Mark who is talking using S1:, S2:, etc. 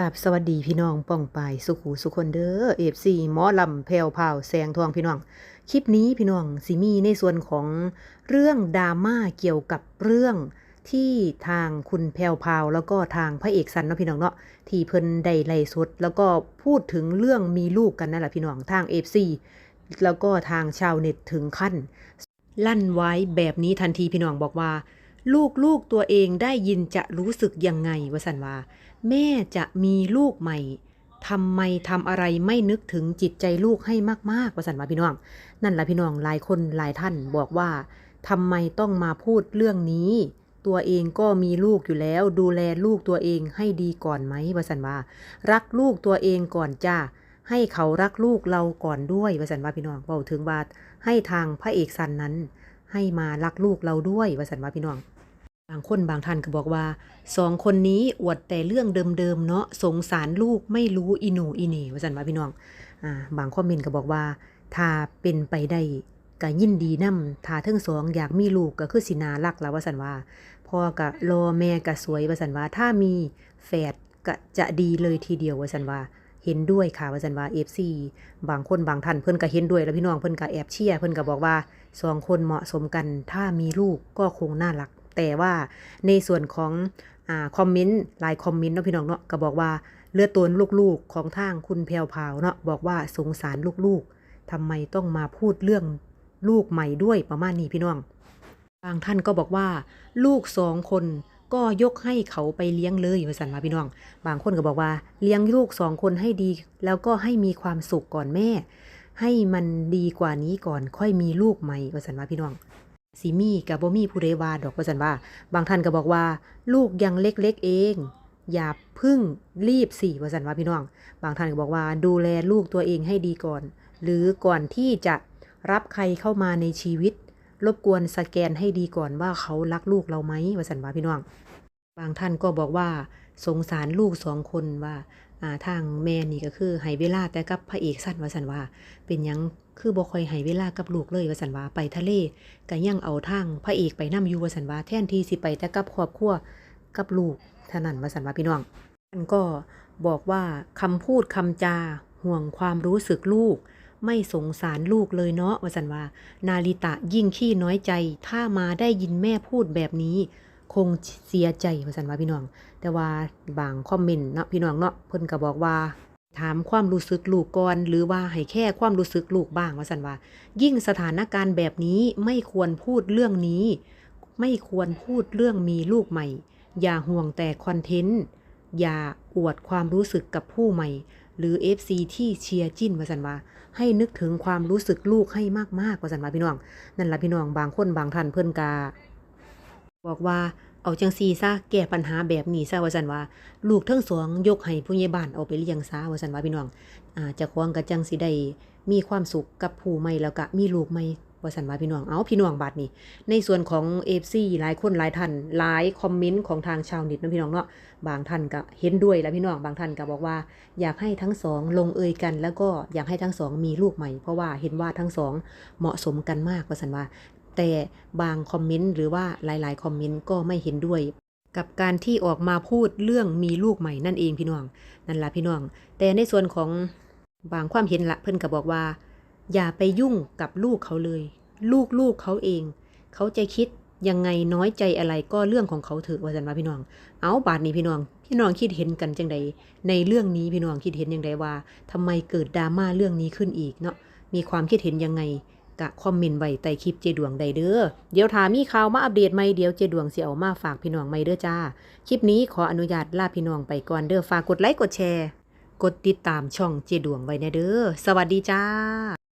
S1: กับสวัสดีพี่น้องป้องปายสุขูสุคนเด้อเอฟซีหมอลำแพรวพราวแสงทองพี่น้อง คลิปนี้พี่น้องสิมีในส่วนของเรื่องดราม่าเกี่ยวกับเรื่องที่ทางคุณแพรวพราวแล้วก็ทางพระเอกสันเนาะพี่น้องเนาะที่เพิ่นได้ไล่สดแล้วก็พูดถึงเรื่องมีลูกกันนั่นแหละพี่น้องทางเอฟซีแล้วก็ทางชาวเน็ตถึงขั้น ลั่นไว้แบบนี้ทันทีพี่น้องบอกว่า ลูกลูกตัวเองได้ยินจะรู้สึกยังไงวสันวา แม่จะมีลูกใหม่ทำไมทำอะไรไม่นึกถึงจิตใจลูกให้มากๆวสันวาพี่น้อง นั่นแหละพี่น้องหลายคนหลายท่านบอกว่าทำไมต้องมาพูดเรื่องนี้ ตัวเองก็มีลูกอยู่แล้ว ดูแลลูกตัวเองให้ดีก่อนไหมวสันวารักลูกตัวเองก่อนจ้าให้เขารักลูกเราก่อนด้วยวสันวาพี่น้องเบาถึงว่าให้ทางพระเอกสันนั้น ให้มารักลูกเราด้วยวสันวาพี่น้องางคนบางท่านก็บอกว่าสองคนนี้อวดแต่เรื่องเดิมๆเนาะสงสารลูกไม่รู้อีหนูอีเหน่ว่าสันว่าพี่น้องอ่าบางคอมเมนต์ก็บอกว่า ถ้าเป็นไปได้ก็ยินดีนำถ้าทั้งสองอยากมีลูกก็คือสินารักแล้วว่าสันว่าพ่อก็รอแม่ก็สวยว่าสันว่าถ้ามีแฝดก็จะดีเลยทีเดียวว่าสันว่าเห็นด้วยค่ะว่าสันว่า FC บางคนบางท่านเพิ่อนก็เห็นด้วยแล้วพี่น้องเพิ่อนก็แอบเชียร์เพิ่อนก็บอกว่าสองคนเหมาะสมกัน ถ้ามีลูกก็คงน่ารัก แต่ว่าในส่วนของอ่าคอมเมนต์หลายคอมเมนต์เนาะพี่น้องเนาะก็บอกว่าเลือดตัวลูกๆของทางคุณแพรวพาวเนาะบอกว่าสงสารลูกๆทำไมต้องมาพูดเรื่องลูกใหม่ด้วยประมาณนี้พี่น้อง บางท่านก็บอกว่า ลูกสองคนก็ยกให้เขาไปเลี้ยงเลยว่าสันมาพี่น้อง บางคนก็บอกว่า เลี้ยงลูกสองคนให้ดี แล้วก็ให้มีความสุขก่อนแม่ ให้มันดีกว่านี้ก่อนค่อยมีลูกใหม่ว่าสันมาพี่น้อง สีมีกับบ่มีผู้ใดว่าดอกว่าสันว่า บางท่านก็บอกว่า ลูกยังเล็กๆเอง อย่าพึ่งรีบสิว่าสันว่าพี่น้อง บางท่านก็บอกว่าดูแลลูกตัวเองให้ดีก่อน หรือก่อนที่จะรับใครเข้ามาในชีวิต รบกวนสแกนให้ดีก่อนว่าเขารักลูกเราไหมว่าสันว่าพี่น้อง บางท่านก็บอกว่า สงสารลูกสองคนว่า ทางแม่นี่ก็คือให้เวลาแต่กับพระเอกสั้นว่าสันว่า เป็นยังคือบ่ค่อยให้เวลากับลูกเลยว่าสันว่าไปทะเลก็ยังเอาทางพระเอกไปนํอยู่ว่าสันว่าแทนที่สิไปแต่กับครอบครัวกับลูกเท่านั้นว่าสันว่าพี่น้องท่านก็บอกว่าคำพูดคำจาห่วงความรู้สึกลูก ไม่สงสารลูกเลยเนาะว่าสันว่า นาริตะยิ่งขี้น้อยใจ ถ้ามาได้ยินแม่พูดแบบนี้ คงเสียใจว่าสันว่าพี่น้อง แต่ว่าบางคอมเมนต์เนาะพี่น้องเนาะเพิ่นก็บอกว่า ถามความรู้สึกลูกก่อนหรือว่าให้แค่ความรู้สึกลูกบ้างว่าสันว่า ยิ่งสถานการณ์แบบนี้ไม่ควรพูดเรื่องนี้ ไม่ควรพูดเรื่องมีลูกใหม่ อย่าห่วงแต่คอนเทนต์อย่าอวดความรู้สึกกับผู้ใหม่ หรือ FC ที่เชียร์จิ้นว่าสันว่า ให้นึกถึงความรู้สึกลูกให้มากๆว่าสันว่าพี่น้อง นั่นละพี่น้องบางคนบางท่านเพิ่อนกา บอกว่าเอาจังซีซะแก้ปัญหาแบบนี้ซะว่าซั่นว่า ลูกทั้งสองยกให้ผู้ใหญ่บ้านเอาไปเลี้ยงซะว่าซั่นว่าพี่น้องอ่าจะควงก็จังสิได้มีความสุขกับผู้ใหม่แล้วก็มีลูกใหม่ว่าซั่นว่าพี่น้องเอาพี่น้องบาดนี้ ในส่วนของ FC หลายคนหลายท่านหลายคอมเมนต์ของทางชาวเน็ตนะพี่น้องเนาะบางท่านก็เห็นด้วยแล้วพี่น้องบางท่านก็บอกว่า อยากให้ทั้งสองลงเอยกัน แล้วก็อยากให้ทั้งสองมีลูกใหม่เพราะว่าเห็นว่าทั้งสองเหมาะสมกันมากว่าซั่นว่า แต่บางคอมเมนต์หรือว่าหลายๆ คอมเมนต์ก็ไม่เห็นด้วย กับการที่ออกมาพูดเรื่องมีลูกใหม่นั่นเองพี่น้องนั่นละพี่น้อง แต่ในส่วนของบางความเห็นละเพิ่นก็บอกว่า อย่าไปยุ่งกับลูกเขาเลย ลูกลูกเขาเอง เขาจะคิดยังไงน้อยใจอะไรก็เรื่องของเขาเถอะว่าสันว่าพี่น้อง เอาบาดนี้พี่น้อง พี่น้องคิดเห็นกันจังใดในเรื่องนี้พี่น้องคิดเห็นยังไงว่าทำไมเกิดดราม่าเรื่องนี้ขึ้นอีกเนาะมีความคิดเห็นยังไง กะคอมเมนต์ไว้ใต้คลิปเจดวงใดเด้อ เดี๋ยวถามีข่าวมาอัปเดตใหม่เดี๋ยวเจดวงสิเอามาฝากพี่น้องใหม่เด้อจ้า คลิปนี้ขออนุญาตลาพี่น้องไปก่อนเด้อ ฝากกดไลค์กดแชร์ กดติดตามช่องเจดวงไว้แน่เด้อ สวัสดีจ้า